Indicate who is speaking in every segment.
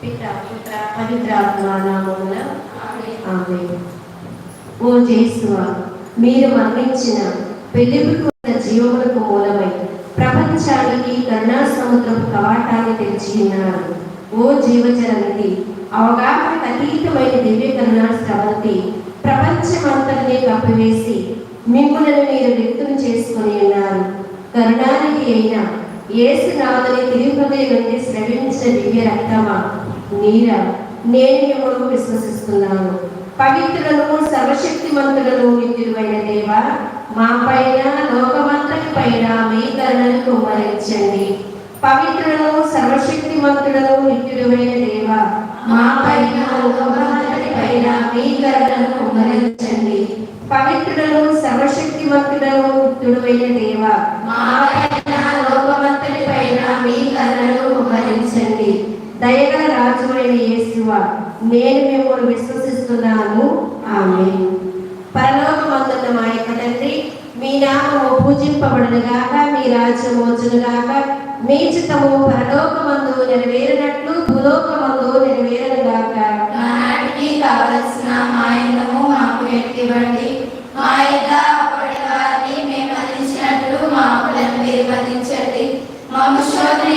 Speaker 1: పిత ఆమె ఓ జేసువా మీరు మరణించిన పెళ్ళిపుకున్న జీవములకు మూలమై ప్రపంచానికి కరుణా సముద్రపు కవాటాన్ని తెరిచి ఉన్నారు ఓ జీవచరణి అవగాహన అతీతమైన దివ్య కరుణా స్రవంతి ప్రపంచమంతటిని కప్పివేసి మిమ్మలను మీరు వ్యక్తం చేసుకుని ఉన్నారు. కరుణానికి అయిన యేసునాథుని తిరుపతి నుండి శ్రవించిన దివ్య రక్తమా? నీరా నేను ఎప్పుడు విశ్వసిస్తున్నాను. పవిత్రులను సర్వశక్తిమంతులను నిత్యుడైన దేవ మా పైన లోకమంతటి పైన మీ కరుణను కుమ్మరించండి. పవిత్రులను సర్వశక్తిమంతులను నిత్యుడైన దేవ మా పైన లోకమంతటి పైన మీ కరుణను కుమ్మరించండి. పవిత్రులను సర్వశక్తిమంతులను నిత్యుడైన దేవ మా పైన లోకమంతటి దయగల రాజువైన యేసువ నేను మిమ్మల్ని విశ్వసిస్తున్నాను. ఆమె పరలోకమందున్న మా యొక్క తండ్రి మీ నామము పూజింపబడును గాక మీ రాజ్యం వచ్చును గాక మీ చిత్తము పరలోకమందు నెరవేరినట్లు భూలోకమందు నెరవేరను గాక
Speaker 2: నానాటికి కావలసిన మా మాకు ఎట్టివ్వండి. మా యొక్క అప్పటి వారిని మేము అందించినట్లు మాకు నిర్వహించండి మీరు శోధన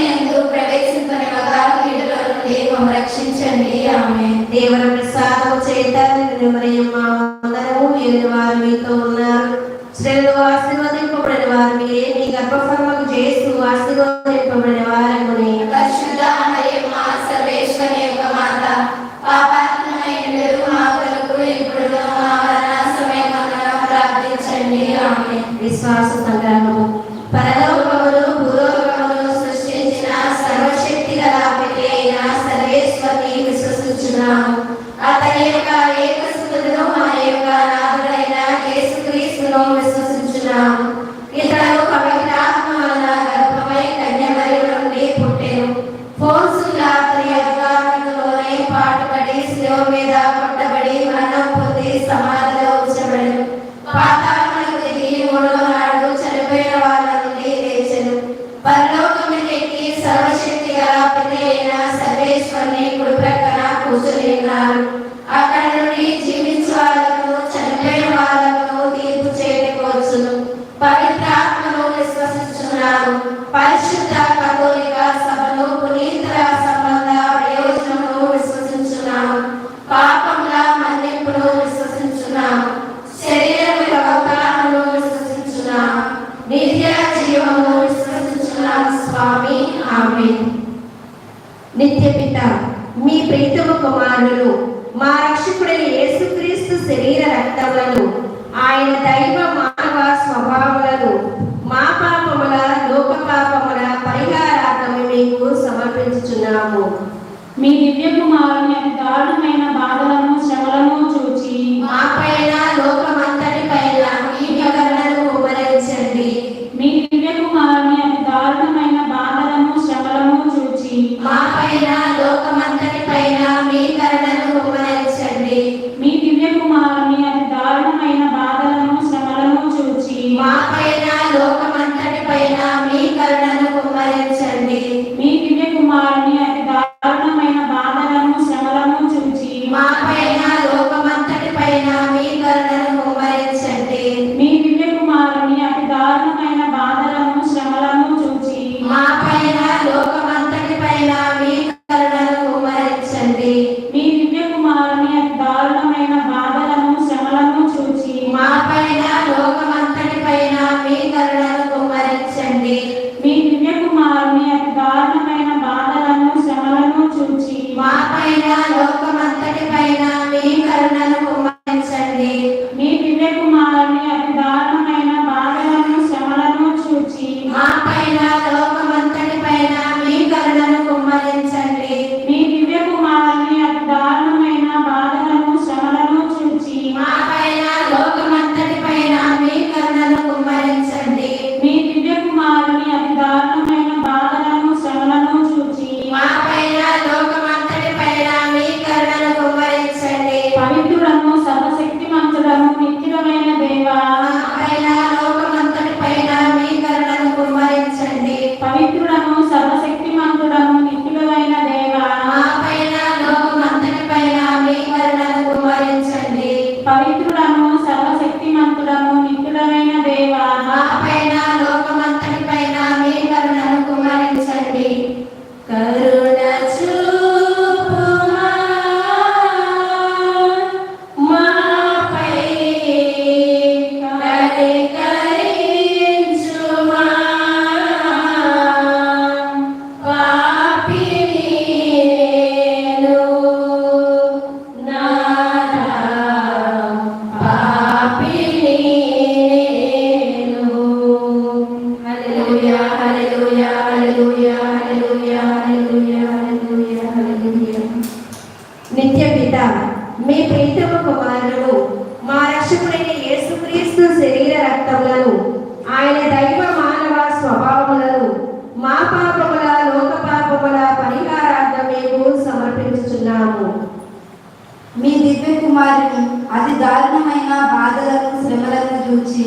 Speaker 2: దైవం రక్షించండి ఆమె
Speaker 1: దేవుని ప్రసాదము చేత నిర్మలయమ్మ వందనము ఎరిగిన వారు మీతో ఉన్నారు స్త్రీలు ఆశీర్వదింపబడిన వారు మీరే మీ గర్భఫలముకు చేస్తూ ఆశీర్వదింపబడిన వారముని
Speaker 2: పరిశుద్ధ సర్వేశ్వరి యొక్క మాత పాపాత్మైన మా కొరకు ఇప్పుడు మా మరణ ప్రార్థించండి ఆమె
Speaker 1: విశ్వాస సంగ్రహము పరలోకమును
Speaker 3: Vai, te కుమారుని అతి దారుణమైన బాధలను శ్రమలను చూచి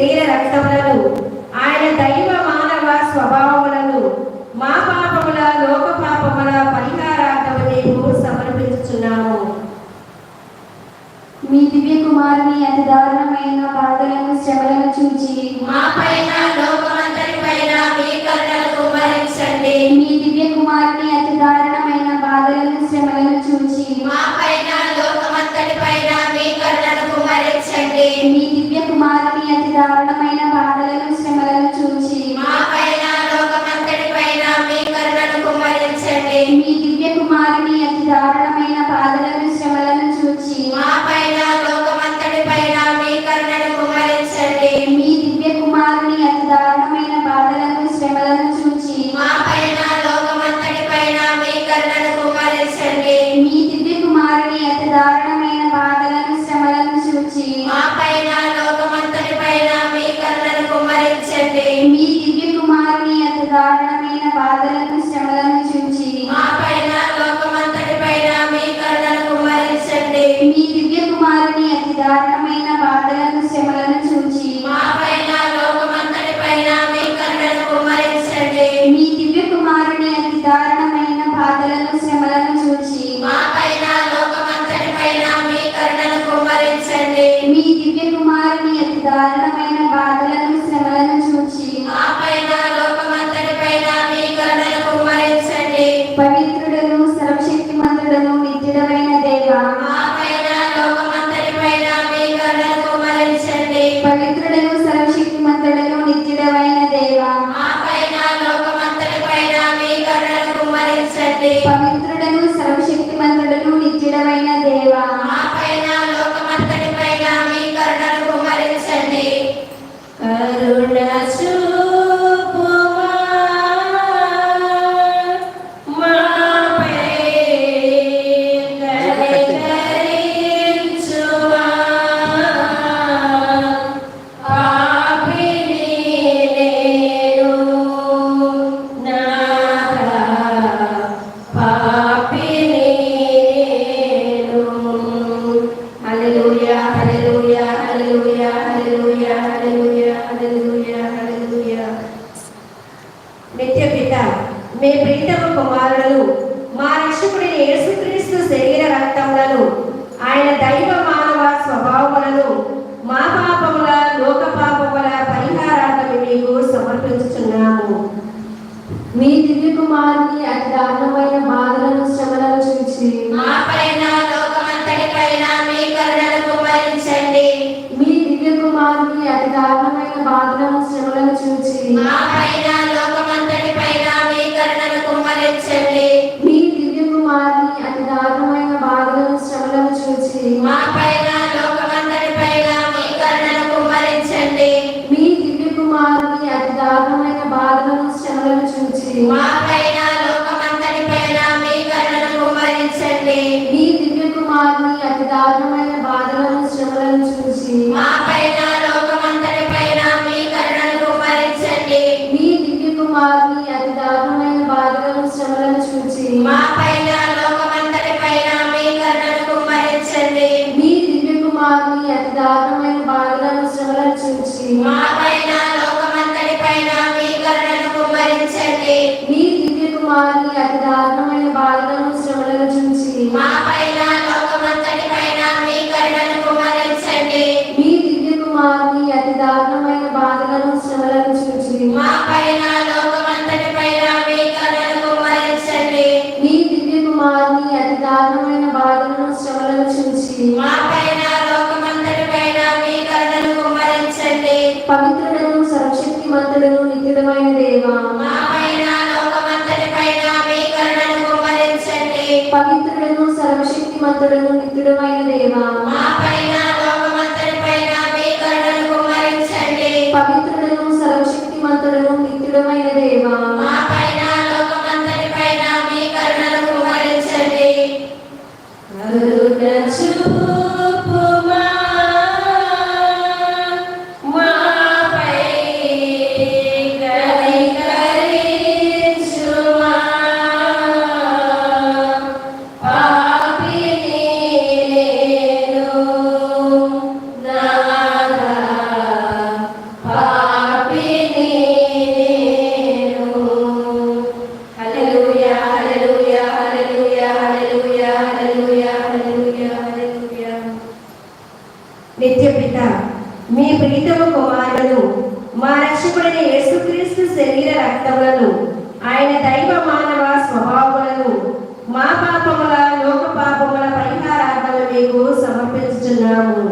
Speaker 2: శరీర రక్తములను ఆయన దైవ మానవ స్వభావములను మా పాపముల లోక పాపముల పరిహారార్థము నేను సమర్పించుచున్నాము
Speaker 4: మీ దివ్య కుమారుని అతి దారుణమైన బాధలను శమలను చూచి
Speaker 2: మా పైన లోకమంతరి పైన మీ కరుణను కుమరించండి
Speaker 4: మీ దివ్య కుమారుని అతి దారుణమైన బాధలను శ్రమలను చూచి
Speaker 2: మా పైన
Speaker 4: దారుణమైన బాధలను శ్రమలను చూచి
Speaker 2: మాపైన లోకమంతటిపైన మీ కరుణను కుమరించండి
Speaker 4: మీ దివ్య కుమారుని అతి దారుణమైన బాధలను
Speaker 2: మే ప్రియతమ కుమారులు మా
Speaker 5: రక్షకుడిని యేసుక్రీస్తు శరీర రక్తములను ఆయన దైవ మానవ స్వభావములను మా పాపముల లోక పాపముల పరిహారాలను మీకు సమర్పించుచున్నాము.
Speaker 6: మీ దివ్య కుమారుని అతి దారుణమైన బాధలను శ్రమలను చూచి Sim. పరిశుద్ధులైన దేవా పవిత్రుడును సర్వశక్తిమంతుడును నిత్యుడమైన దేవా
Speaker 1: మీ
Speaker 5: ప్రీతమ కుమారుడు మా రక్షకుడైన యేసుక్రీస్తు శరీర రక్తములను ఆయన దైవ మానవ స్వభావములను మా పాపముల లోక పాపముల పరిహారాలను మీకు
Speaker 1: సమర్పించుతున్నాము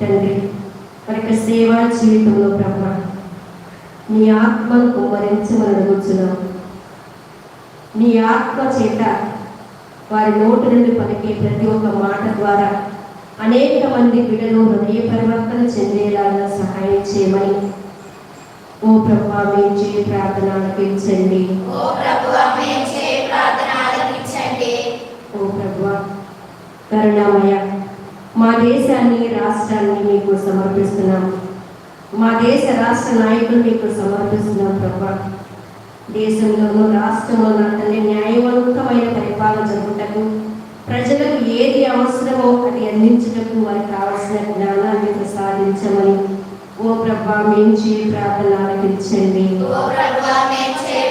Speaker 1: తండ్రి మరి యొక్క సేవా జీవితంలో బ్రహ్మ నీ ఆత్మను కుమ్మరించమని అడుగుతున్నాం నీ ఆత్మ చేత వారి నోటి నుండి పలికే ప్రతి ఒక్క మాట ద్వారా అనేక మంది బిడ్డలు హృదయ పరివర్తన చెందేలాగా సహాయం చేయమని. ఓ ప్రభా మీ చేయ ప్రార్థన ఆలకించండి
Speaker 2: ఓ ప్రభు ప్రార్థన ఆలకించండి
Speaker 1: ఓ ప్రభా కరుణామయ మా దేశాన్ని రాష్ట్రాన్ని మీకు సమర్పిస్తున్నాం. మా దేశ రాష్ట్ర నాయకులు మీకు సమర్పిస్తున్నాం ప్రభా. దేశంలోనూ రాష్ట్రంలో నా తల్లి న్యాయవంతమైన పరిపాలన జరుగుటకు ప్రజలకు ఏది అవసరమో అది అందించుటకు వారికి కావలసిన జ్ఞానాన్ని ప్రసాదించమని. ఓ ప్రభా మించి ప్రార్థన ఆలకించండి.
Speaker 2: ఓ ప్రభు ఆమె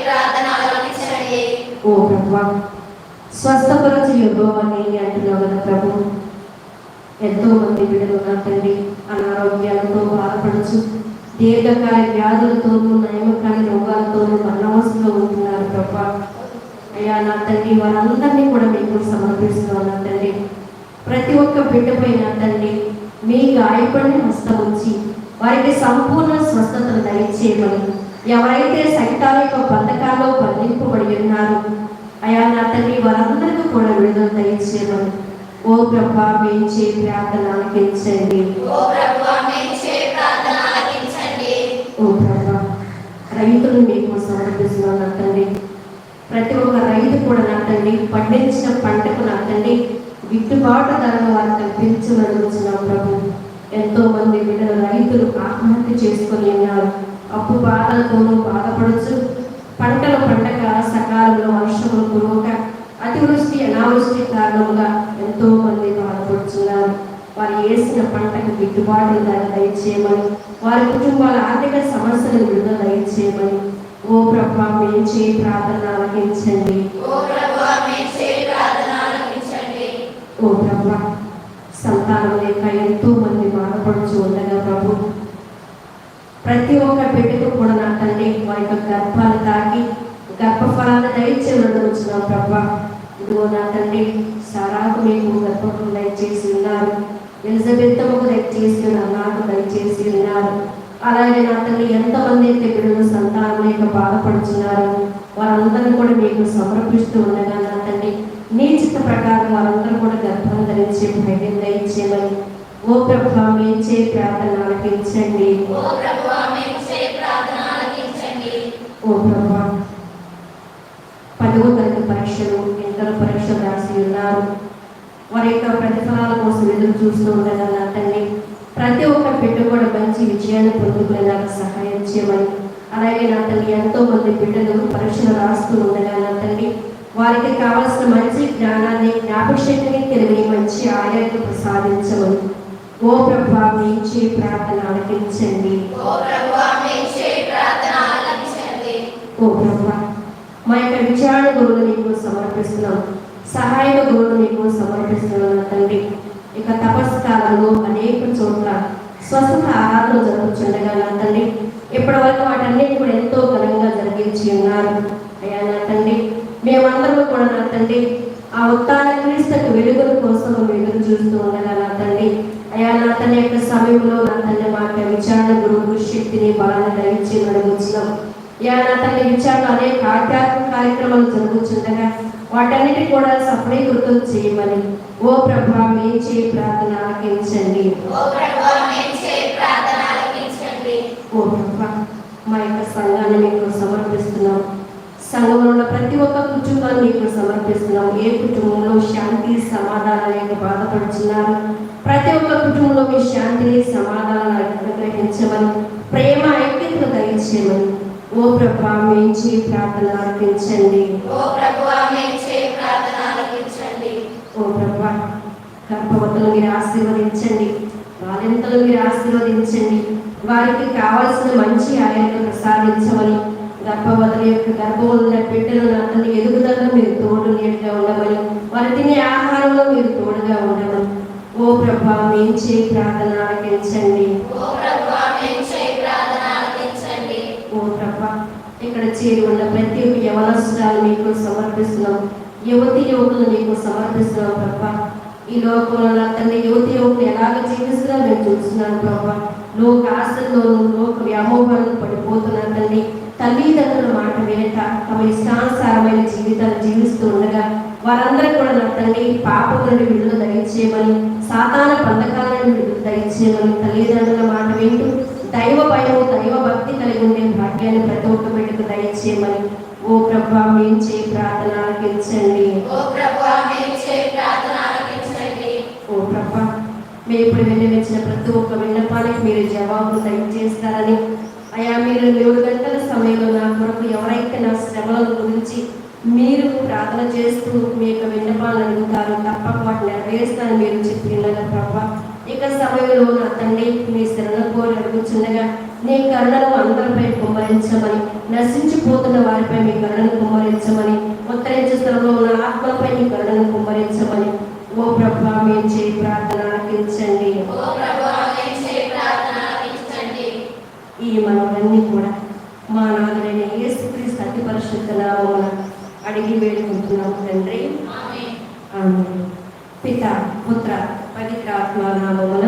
Speaker 2: ప్రార్థన ఆలకించండి.
Speaker 1: ఓ ప్రభా స్వస్థపరచు యుగమని అంటున్నావు కదా ప్రభు. ఎంతో మంది బిడ్డలు నా తండ్రి. అనారోగ్యాలతో బాధపడచ్చు. దీర్ఘకాల వ్యాధులతోనూ నయమకాల రోగాలతోనూ అనవసరంలో ఉంటున్నారు ప్రభా. అయ్యా నా తండ్రి వారందరినీ కూడా మీకు సమర్పిస్తున్నాను తండ్రి. ప్రతి ఒక్క బిడ్డపై నా తండ్రి మీ గాయపడిన హస్తం ఉంచి వారికి సంపూర్ణ స్వస్థతను దయచేయమని ఎవరైతే సైతాల యొక్క బంధకాల్లో బంధింపబడి ఉన్నారు అయా నా తండ్రి వారందరికీ కూడా విడుదల దయచేయమని ఓ ప్రభా మేంచే ప్రార్థన ఆలకించండి
Speaker 2: ఓ ప్రభు ఆమె ప్రార్థన ఆలకించండి
Speaker 1: ఓ ప్రభా రైతులు మీకు సమర్పిస్తున్నాను తండ్రి ప్రతి ఒక్క రైతు కూడా నా తండ్రి పండించిన పంటకు నా తండ్రి గిట్టుబాటు ధరను వారు కల్పించమనుకుంటున్నాం ప్రభు. ఎంతో మంది బిడ్డలు రైతులు ఆత్మహత్య చేసుకొని ఉన్నారు. అప్పు బాధలతోనూ బాధపడుచు పంటలు పండగ సకాలంలో వర్షములు కురవక అతివృష్టి అనావృష్టి కారణంగా ఎంతో మంది బాధపడుతున్నారు. వారు వేసిన పంటకు గిట్టుబాటు ధర దయచేయమని వారి కుటుంబాల ఆర్థిక సమస్యలను విడుదల దయచేయమని. ఓ ప్రభా మేము చేయి ప్రార్థన ఆలకించండి.
Speaker 2: ఓ ప్రభా
Speaker 1: సంతానం లేక ఎంతో మంది బాధపడుచు ఉండగా ప్రభు ప్రతి ఒక్క బిడ్డకు కూడా నా తండ్రి వారి యొక్క గర్భాలు తాకి గర్భఫలాన్ని దయచేయడం వచ్చిన ప్రభా. ఇదిగో నా తండ్రి సారాకు మీకు గర్భఫలం దయచేసి ఉన్నారు. ఎలిజబెత్తముకు దయచేసి నాకు దయచేసి ఉన్నారు. అలాగే నా తండ్రి ఎంతమంది అయితే బిడ్డలు సంతానం లేక బాధపడుతున్నారు వారందరినీ కూడా మీకు సమర్పిస్తూ ఉండగా నా తండ్రి నీ చిత్త ప్రకారం వారందరూ కూడా గర్భం ధరించి భయం దయచేయమని. ఓ ప్రభా మేచే ప్రార్థన ఆలకించండి
Speaker 2: ఓ ప్రభు ఆమె ప్రార్థన ఆలకించండి
Speaker 1: ఓ ప్రభా పదవ తరగతి పరీక్షలు ఇంటర్ పరీక్షలు రాసి ఉన్నారు. వారి యొక్క ప్రతిఫలాల కోసం ఎదురు చూస్తూ ఉండగా నా తండ్రి ప్రతి ఒక్క బిడ్డ కూడా మంచి విజయాన్ని పొందుకునేలాగా సహాయం చేయమని. అలాగే నా తల్లి ఎంతో మంది బిడ్డలు పరీక్షలు రాస్తూ ఉండగా నా తండ్రి వారికి కావలసిన మంచి జ్ఞానాన్ని జ్ఞాపశక్తిని తెలివిని మంచి ఆరోగ్యం ప్రసాదించమని ఓ ప్రభా మించి ప్రార్థన ఆలకించండి.
Speaker 2: ఓ ప్రభు ఆమె ప్రార్థన ఆలకించండి
Speaker 1: ఓ ప్రభా మా యొక్క విచారణ గురువులు నీకు సమర్పిస్తున్నాం. సహాయక గురువులు నీకు సమర్పిస్తున్నాం తండ్రి. ఇక తపస్సు కాలంలో అనేక చోట్ల స్వస్థత ఆరాధన జరుగుతుండగా నా తండ్రి. ఇప్పటి వరకు వాటన్నిటి కూడా ఎంతో ఘనంగా జరిగించి ఉన్నారు. అయ్యా నా తండ్రి మేమందరం కూడా నా తండ్రి ఆ ఉత్తాన క్రీస్తుకు వెలుగుల కోసం ఎదురు చూస్తూ ఉండగా నా తండ్రి. అయ్యా నా తన యొక్క సమయంలో నా తండ్రి మా యొక్క విచారణ గురువు శక్తిని బలాన్ని దయచి నడుగుతున్నాం యా నా తండ్రి విచారణ అనేక ఆధ్యాత్మిక కార్యక్రమాలు జరుగుతుండగా వాటన్నిటి కూడా సఫలీకృతం చేయమని ఓ ప్రభా మీ చేయి ప్రార్థన ఆలకించండి.
Speaker 2: ఓ ప్రభు
Speaker 1: మా యొక్క సంఘాన్ని మీకు సమర్పిస్తున్నాం. సంఘంలో ఉన్న ప్రతి ఒక్క కుటుంబాన్ని మీకు సమర్పిస్తున్నాం. ఏ కుటుంబంలో శాంతి సమాధానం లేక బాధపడుతున్నారు ప్రతి ఒక్క కుటుంబంలో మీ శాంతిని సమాధానాన్ని అనుగ్రహించమని ప్రేమ ఐక్యతను దయచేయమని ఓ ప్రభా మించి ప్రార్థన ఆలకించండి.
Speaker 2: ఓ ప్రభు ఆమె ప్రార్థన ఆలకించండి.
Speaker 1: ఓ ప్రభా
Speaker 7: గర్భవతులు మీరు ఆశీర్వదించండి. బాలింతలు మీరు ఆశీర్వదించండి. వారికి కావలసిన మంచి ఆరోగ్యం ప్రసాదించమని గర్భవతుల యొక్క గర్భంలో ఉన్న బిడ్డలు నా తల్లి ఎదుగుదలలో మీరు తోడు నీడుగా ఉండమని వారి తినే ఆహారంలో మీరు తోడుగా ఉండమని. ఓ ప్రభా మేము ప్రార్థన ఆలకించండి.
Speaker 2: ఓ
Speaker 7: చేరి ఉన్న ప్రతి ఒక్క యవనస్తురాలు మీకు సమర్పిస్తున్నాం. యువతి యువకులు మీకు సమర్పిస్తున్నాం ప్రభా. ఈ లోకంలో నా తల్లి యువతి యువకులు ఎలాగ జీవిస్తున్నా నేను చూస్తున్నాను ప్రభా. లోక ఆశల్లోనూ లోక వ్యామోహాలను పడిపోతున్నా తల్లి. తల్లిదండ్రుల మాట వినక తమ ఇష్టానుసారమైన జీవితాలు జీవిస్తూ ఉండగా వారందరూ కూడా నా తండ్రి పాపం నుండి విడుదల దయచేయమని సాతాన బంధకాల నుండి విడుదల దయచేయమని తల్లిదండ్రుల మాట వింటూ దైవ భయము దైవ భక్తి కలిగి ఉండే భాగ్యాన్ని ప్రతి ఒక్క బిడ్డకు దయచేయమని. ఓ ప్రభా మేము చేయి ప్రార్థన ఆలకించండి.
Speaker 2: ఓ మేము
Speaker 7: ప్రభా మీరు ఇప్పుడు విన్నవించిన ప్రతి ఒక్క విన్నపానికి మీరు జవాబు దయచేస్తారని. అయా మీరు ఏడు గంటల సమయంలో నా కొరకు ఎవరైతే నా శ్రమల గురించి మీరు ప్రార్థన చేస్తూ మీ యొక్క విన్నపాలను అడుగుతారు తప్పక వాటిని నెరవేరుస్తానని మీరు చెప్పినారు ప్రభా ఇక సమయంలో నా తండ్రి మీ శరణ కోరి అడుగుచుండగా నీ కరుణను అందరిపై కుమ్మరించమని నశించిపోతున్న వారిపై మీ కరుణను కుమ్మరించమని ఉత్తరించే స్థలంలో ఉన్న ఆత్మలపై మీ కరుణను కుమ్మరించమని. ఓ ప్రభా మేము చేయి ప్రార్థన ఆలకించండి. ఈ మనవలన్నీ కూడా మా నాదుడైన యేసుక్రీస్తు అతి పరిశుద్ధ నామమున అడిగి వేడుకుంటున్నాము తండ్రి. పిత పుత్ర పవిత్ర ఆత్మ నామమున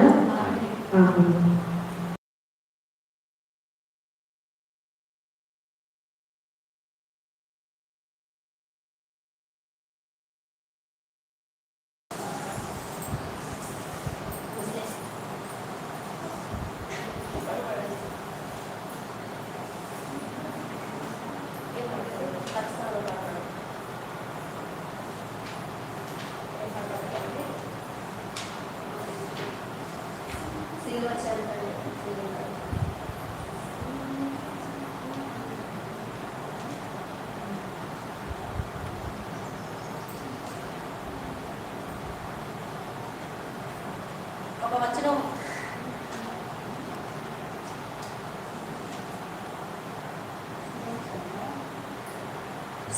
Speaker 7: ఒక వచనం.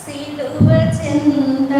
Speaker 7: సిలువ చెంద